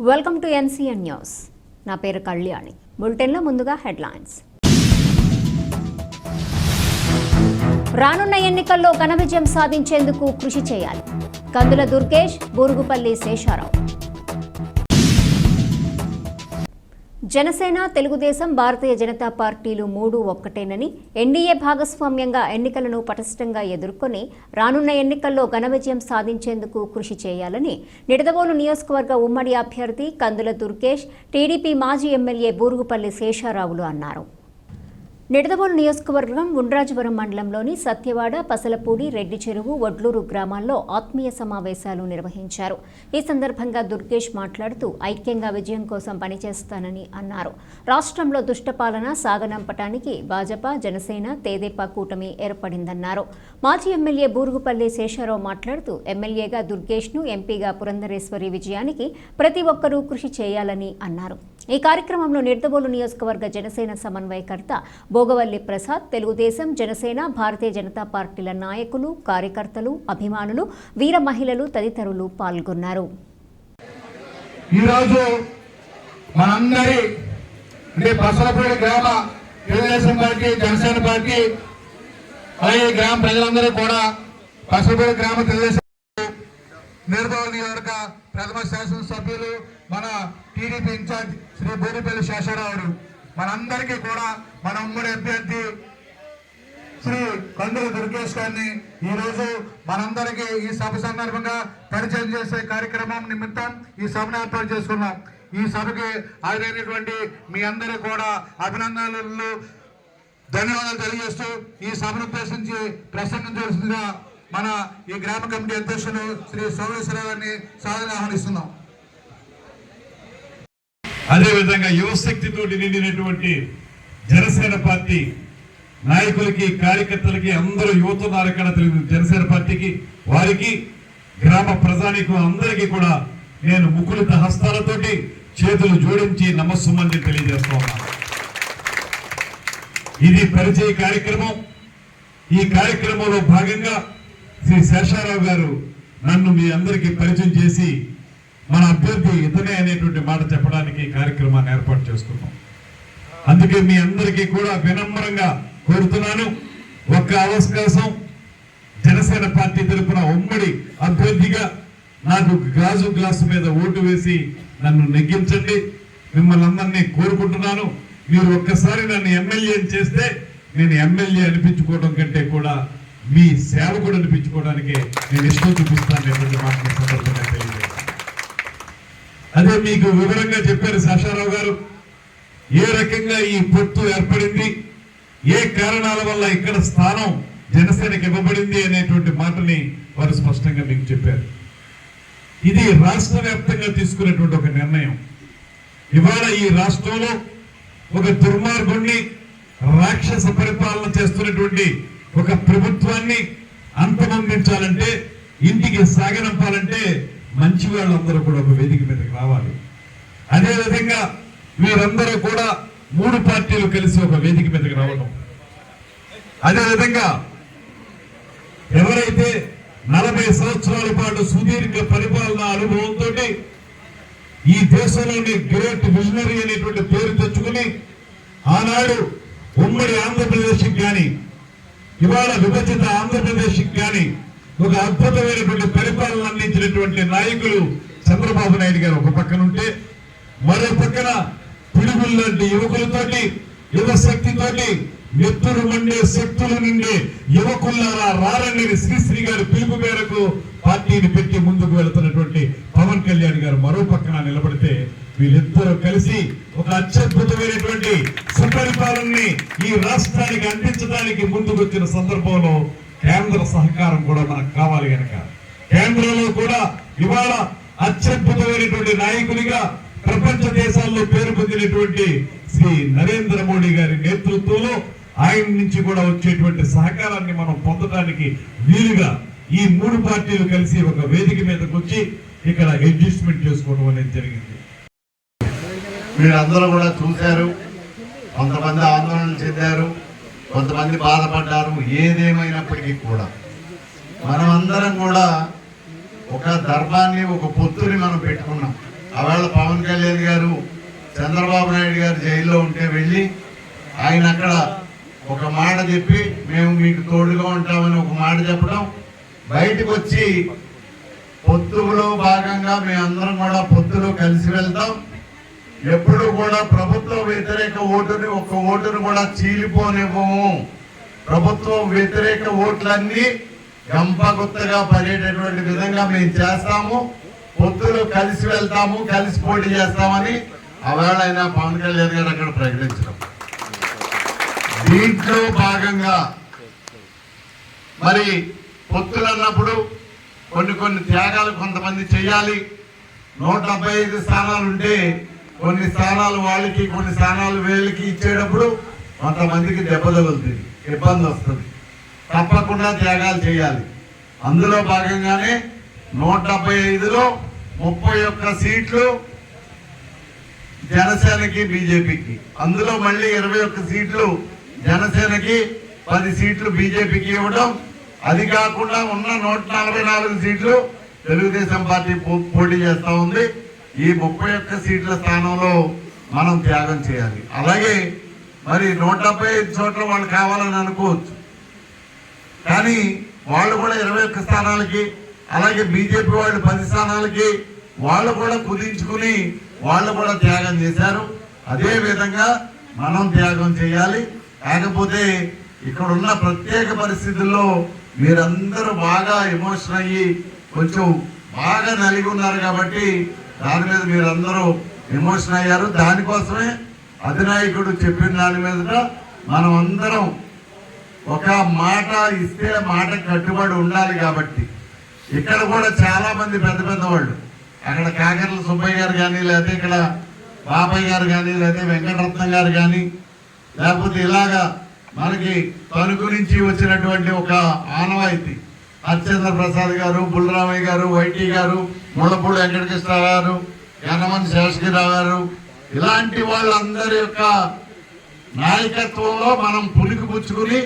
Welcome to NCN news నా పేరు కళ్యాణి. బులెటిన్లో ముందుగా హెడ్లైన్స్ రానున్న ఎన్నికల్లో ఘన విజయం సాధించేందుకు కృషి చేయాలి. కందుల దుర్గేష్ బూరుగుపల్లి శేషారావు. జనసేన తెలుగుదేశం భారతీయ జనతా పార్టీలు మూడు ఒక్కటేనని ఎన్డీఏ భాగస్వామ్యంగా ఎన్నికలను పటిష్టంగా ఎదుర్కొని రానున్న ఎన్నికల్లో ఘన విజయం సాధించేందుకు కృషి చేయాలని నిడదవోలు నియోజకవర్గ ఉమ్మడి అభ్యర్థి కందుల దుర్గేష్ టీడీపీ మాజీ ఎమ్మెల్యే బూరుగుపల్లి శేషారావులు అన్నారు. నిడదవోలు నియోజకవర్గం ఉండ్రాజవరం మండలంలోని సత్యవాడ పసలపూడి రెడ్డి చెరువు వడ్లూరు గ్రామాల్లో ఆత్మీయ సమావేశాలు నిర్వహించారు. ఈ సందర్భంగా దుర్గేష్ మాట్లాడుతూ ఐక్యంగా విజయం కోసం పనిచేస్తానని అన్నారు. రాష్ట్రంలో దుష్టపాలన సాగనంపటానికి భాజపా జనసేన తేదేపా కూటమి ఏర్పడిందన్నారు. మాజీ ఎమ్మెల్యే బూరుగుపల్లి శేషారావు మాట్లాడుతూ ఎమ్మెల్యేగా దుర్గేష్ను ఎంపీగా పురంధరేశ్వరి విజయానికి ప్రతి ఒక్కరూ కృషి చేయాలని అన్నారు. ఈ కార్యక్రమంలో నిర్దబోలు నియోజకవర్గ జనసేన సమన్వయకర్త భోగవల్లి ప్రసాద్ తెలుగుదేశం జనసేన భారతీయ జనతా పార్టీల నాయకులు కార్యకర్తలు అభిమానులు వీర మహిళలు తదితరులు పాల్గొన్నారు. ఈరోజు మనందరి బసలపూడి గ్రామ తెలుగుదేశం పార్టీ జనసేన పార్టీ అలాగే గ్రామ ప్రజలందరూ కూడా బసలపూడి గ్రామ తెలుగుదేశం నిర్మల్ నియోజక ప్రథమ శాసనసభ్యులు మన టీడీపీ ఇన్ఛార్జ్ శ్రీ బోరిపల్లి శేషారావు మనందరికీ కూడా మన ఉమ్మడి అభ్యర్థి శ్రీ కందుల దుర్గేష్ గారిని ఈ రోజు మనందరికీ ఈ సభ సందర్భంగా పరిచయం చేసే కార్యక్రమం నిమిత్తం ఈ సభను ఏర్పాటు చేసుకున్నాం. ఈ సభకి హాజరైనటువంటి మీ అందరూ కూడా అభినందనలు ధన్యవాదాలు తెలియజేస్తూ ఈ సభను ఉద్దేశించి ప్రసంగించాల్సిందిగా మన ఈ గ్రామ కమిటీ అధ్యక్షులు శ్రీ సోమేశ్వర గారిని సాధన ఆహ్వానిస్తున్నాం. అదేవిధంగా యువశక్తితో నిండినటువంటి జనసేన పార్టీ నాయకులకి కార్యకర్తలకి అందరూ యువత ఉన్నారు ఇక్కడ తెలుగు జనసేన పార్టీకి వారికి గ్రామ ప్రజానికు అందరికీ కూడా నేను ముకులిత హస్తాలతోటి చేతులు జోడించి నమస్సుమని తెలియజేస్తా ఉన్నాను ఇది పరిచయ కార్యక్రమం. ఈ కార్యక్రమంలో భాగంగా శ్రీ శేషారావు గారు నన్ను మీ అందరికీ పరిచయం చేసి మన అభ్యర్థి ఇతనే అనేటువంటి మాట చెప్పడానికి ఈ కార్యక్రమాన్ని ఏర్పాటు చేసుకున్నాం. అందుకే మీ అందరికీ కూడా వినమ్రంగా కోరుతున్నాను. ఒక్క అవకాశం జనసేన పార్టీ తరఫున ఉమ్మడి అభ్యర్థిగా నాకు గాజు గ్లాసు మీద ఓటు వేసి నన్ను నెగ్గించండి. మిమ్మల్ని అందరినీ కోరుకుంటున్నాను. మీరు ఒక్కసారి నన్ను ఎమ్మెల్యే చేస్తే నేను ఎమ్మెల్యే అనిపించుకోవడం కంటే కూడా మీ సేవకుడు అనిపించుకోవడానికే నేను ఇష్టం చూపిస్తాను అనేటువంటి మాట సందర్భంగా అదే మీకు వివరంగా చెప్పారు శేషారావు గారు. ఏ రకంగా ఈ పొత్తు ఏర్పడింది? ఏ కారణాల వల్ల ఇక్కడ స్థానం జనసేనకి ఇవ్వబడింది అనేటువంటి మాటని వారు స్పష్టంగా మీకు చెప్పారు. ఇది రాష్ట్ర వ్యాప్తంగా తీసుకునేటువంటి ఒక నిర్ణయం. ఇవాళ ఈ రాష్ట్రంలో ఒక దుర్మార్గుణ్ణి రాక్షస పరిపాలన చేస్తున్నటువంటి ఒక ప్రభుత్వాన్ని అంతమొందించాలంటే ఇంటికి సాగనంపాలంటే మంచి వాళ్ళందరూ కూడా ఒక వేదిక మీదకి రావాలి. అదేవిధంగా మీరందరూ కూడా మూడు పార్టీలు కలిసి ఒక వేదిక మీదకి రావడం అదే విధంగా ఎవరైతే నలభై సంవత్సరాల పాటు సుదీర్ఘ పరిపాలన అనుభవంతో ఈ దేశంలోని గ్రేట్ విజనరీ అనేటువంటి పేరు తెచ్చుకుని ఆనాడు ఉమ్మడి ఆంధ్రప్రదేశ్కి కానీ ఇవాళ విభజిత ఆంధ్రప్రదేశ్కి కానీ ఒక అద్భుతమైనటువంటి పరిపాలన అందించినటువంటి నాయకులు చంద్రబాబు నాయుడు గారు ఒక పక్కన ఉంటే మరో పక్కన పిడుగుల్లాంటి యువకులతోటి యువ శక్తితోటి నెత్తురు మండే శక్తుల నుండి యువకుల్లారా రారండి శ్రీశ్రీ గారి పిలుపు మేరకు పార్టీని పెట్టి ముందుకు వెళుతున్నటువంటి పవన్ కళ్యాణ్ గారు మరో పక్కన నిలబడితే వీళ్ళిద్దరూ కలిసి ఒక అత్యద్భుతమైనటువంటి సుపరిపాలనని ఈ రాష్ట్రానికి అందించడానికి ముందుకు వచ్చిన సందర్భంలో కేంద్ర సహకారం కూడా మనకు కావాలి కనుక కేంద్రంలో కూడా ఇవాళ అత్యద్భుతమైనటువంటి నాయకునిగా ప్రపంచ దేశాల్లో పేరు పొందినటువంటి శ్రీ నరేంద్ర మోడీ గారి నేతృత్వంలో ఆయన నుంచి కూడా వచ్చేటువంటి సహకారాన్ని మనం పొందడానికి వీలుగా ఈ మూడు పార్టీలు కలిసి ఒక వేదిక మీదకి వచ్చి ఇక్కడ అడ్జస్ట్మెంట్ చేసుకోవడం అనేది జరిగింది. మీరందరూ కూడా చూశారు. కొంతమంది ఆందోళన చెందారు. కొంతమంది బాధపడ్డారు ఏదేమైనప్పటికీ కూడా. మనమందరం కూడా ఒక ధర్మాన్ని ఒక పొత్తుని మనం పెట్టుకున్నాం. ఆవేళ పవన్ కళ్యాణ్ గారు చంద్రబాబు నాయుడు గారు జైల్లో ఉంటే వెళ్ళి ఆయన అక్కడ ఒక మాట చెప్పి మేము మీకు తోడుగా ఉంటామని ఒక మాట చెప్పడం. బయటకు వచ్చి పొత్తులో భాగంగా మేమందరం కూడా పొత్తులో కలిసి వెళ్తాం. ఎప్పుడు కూడా ప్రభుత్వ వ్యతిరేక ఓటుని ఒక ఓటును కూడా చీలిపోనివ్వము. ప్రభుత్వ వ్యతిరేక ఓట్లన్నీ గంపగుత్తగా పడేటటువంటి విధంగా మేము చేస్తాము. పొత్తులు కలిసి వెళ్తాము కలిసి పోటీ చేస్తామని ఆవేళ పవన్ కళ్యాణ్ గారు అక్కడ ప్రకటించడం. దీంట్లో భాగంగా మరి పొత్తులు అన్నప్పుడు కొన్ని కొన్ని త్యాగాలు కొంతమంది చేయాలి. నూట డెబ్బై ఐదు స్థానాలు ఉంటే కొన్ని స్థానాలు వాళ్ళకి కొన్ని స్థానాలు వీళ్ళకి ఇచ్చేటప్పుడు కొంతమందికి దెబ్బతగులుతుంది ఇబ్బంది వస్తుంది తప్పకుండా త్యాగాలు చేయాలి. అందులో భాగంగానే నూట డెబ్బై ఐదులో ముప్పై ఒక్క సీట్లు జనసేనకి బీజేపీకి. అందులో మళ్ళీ ఇరవై ఒక్క సీట్లు జనసేనకి పది సీట్లు బీజేపీకి ఇవ్వడం. అది కాకుండా ఉన్న నూట నలభై నాలుగు సీట్లు తెలుగుదేశం పార్టీ పో- పోటీ చేస్తూ ఉంది. ఈ ముప్పై ఒక్క సీట్ల స్థానంలో మనం త్యాగం చేయాలి. అలాగే మరి నూట డెబ్బై ఐదు చోట్ల వాళ్ళు కావాలని అనుకోవచ్చు. కానీ వాళ్ళు కూడా ఇరవై ఒక్క స్థానాలకి అలాగే బీజేపీ వాళ్ళు పది స్థానాలకి వాళ్ళు కూడా కుదించుకుని వాళ్ళు కూడా త్యాగం చేశారు. అదే విధంగా మనం త్యాగం చేయాలి. కాకపోతే ఇక్కడ ఉన్న ప్రత్యేక పరిస్థితుల్లో మీరందరూ బాగా ఎమోషన్ అయ్యి కొంచెం బాగా నలిగి ఉన్నారు కాబట్టి దాని మీద మీరందరూ ఎమోషన్ అయ్యారు. దానికోసమే అధినాయకుడు చెప్పిన దాని మీద మనం అందరం ఒక మాట ఇస్తే మాట కట్టుబడి ఉండాలి కాబట్టి. ఇక్కడ కూడా చాలా మంది పెద్ద పెద్ద వాళ్ళు అక్కడ కాకర్ల సుబ్బయ్య గారు కానీ లేకపోతే ఇక్కడ బాబాయ్ గారు కానీ లేకపోతే వెంకటరత్నం గారు కానీ లేకపోతే ఇలాగా మనకి తణుకు నుంచి వచ్చినటువంటి ఒక ఆనవాయితీ. హరిచంద్ర ప్రసాద్ గారు బుల్రామయ్య గారు వైటీ గారు ముళ్ళపూడి వెంకటకృష్ణ గారు యనమని శేషగిరిరావు గారు ఇలాంటి వాళ్ళందరి యొక్క నాయకత్వంలో మనం పులికి పుచ్చుకుని